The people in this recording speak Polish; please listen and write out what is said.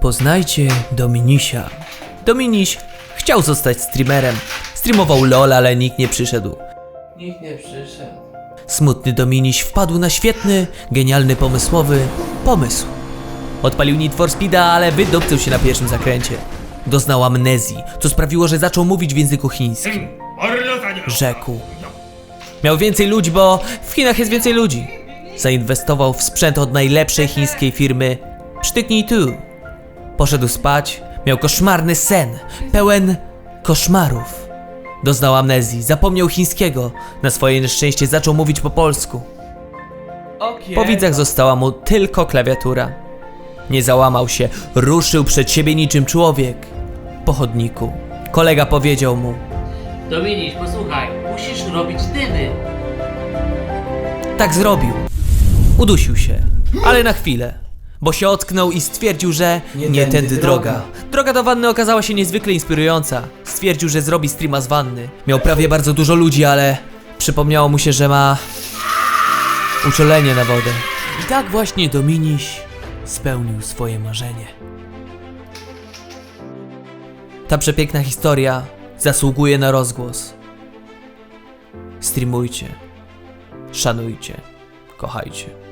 Poznajcie Dominisia. Dominiś chciał zostać streamerem. Streamował LOL, ale nikt nie przyszedł. Nikt nie przyszedł. Smutny Dominiś wpadł na świetny, genialny, pomysłowy pomysł. Odpalił Need for Speeda, ale wydobcył się na pierwszym zakręcie. Doznał amnezji, co sprawiło, że zaczął mówić w języku chińskim. Rzekł. Miał więcej ludzi, bo w Chinach jest więcej ludzi. Zainwestował w sprzęt od najlepszej chińskiej firmy Psztyknij tu. Poszedł spać, miał koszmarny sen, pełen koszmarów. Doznał amnezji, zapomniał chińskiego. Na swoje nieszczęście zaczął mówić po polsku. Po widzach została mu tylko klawiatura. Nie załamał się, ruszył przed siebie niczym człowiek. Po chodniku. Kolega powiedział mu: Dominiś, posłuchaj, musisz robić dymy. Tak zrobił. Udusił się, ale na chwilę, bo się ocknął i stwierdził, że nie, tędy droga. Droga do wanny okazała się niezwykle inspirująca. Stwierdził, że zrobi streama z wanny. Miał prawie bardzo dużo ludzi, ale przypomniało mu się, że ma uczulenie na wodę. I tak właśnie Dominiś spełnił swoje marzenie. Ta przepiękna historia zasługuje na rozgłos. Streamujcie, szanujcie, kochajcie.